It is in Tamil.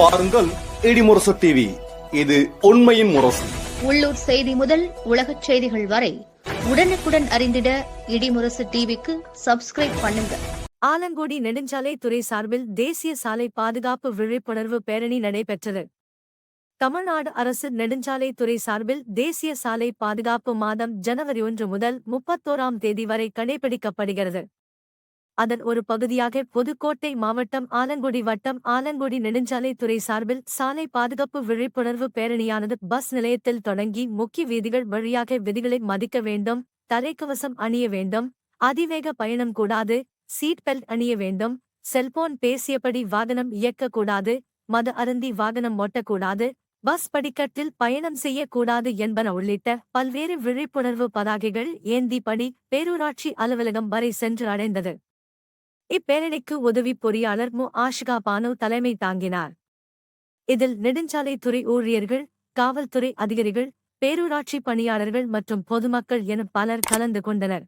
பாருங்கள் இடிமுரசு டிவி இது உண்மையின் முரசு. உள்ளூர் செய்தி முதல் உலகச் செய்திகள் வரை உடனுக்குடன் அறிந்திட இடிமுரசு டிவிக்கு சப்ஸ்கிரைப் பண்ணுங்க. ஆலங்குடி நெடுஞ்சாலை துறை சார்பில் தேசிய சாலை பாதுகாப்பு விழிப்புணர்வு பேரணி நடைபெற்றது. தமிழ்நாடு அரசு நெடுஞ்சாலை துறை சார்பில் தேசிய சாலை பாதுகாப்பு மாதம் ஜனவரி ஒன்று முதல் முப்பத்தோராம் தேதி வரை கடைபிடிக்கப்படுகிறது. அதன் ஒரு பகுதியாக புதுக்கோட்டை மாவட்டம் ஆலங்குடி வட்டம் ஆலங்குடி நெடுஞ்சாலை துறை சார்பில் சாலை பாதுகாப்பு விழிப்புணர்வு பேரணியானது பஸ் நிலையத்தில் தொடங்கி முக்கிய வீதிகள் வழியாக விதிகளை மதிக்க வேண்டும் தலைக்கவசம் அணிய வேண்டும் அதிவேக பயணம் கூடாது சீட் பெல்ட் அணிய வேண்டும் செல்போன் பேசியபடி வாகனம் இயக்கக்கூடாது மது அருந்தி வாகனம் ஓட்டக்கூடாது பஸ் படிக்கட்டில் பயணம் செய்யக்கூடாது என்பன உள்ளிட்ட பல்வேறு விழிப்புணர்வு பதாகைகள் ஏந்தி படி பேரூராட்சி அலுவலகம் வரை சென்று அடைந்தது. இப்பேரணிக்கு உதவி பொறியாளர் மு. ஆஷிகா பானு தலைமை தாங்கினார். இதில் நெடுஞ்சாலைத்துறை ஊழியர்கள் காவல்துறை அதிகாரிகள் பேரூராட்சி பணியாளர்கள் மற்றும் பொதுமக்கள் என பலர் கலந்து கொண்டனர்.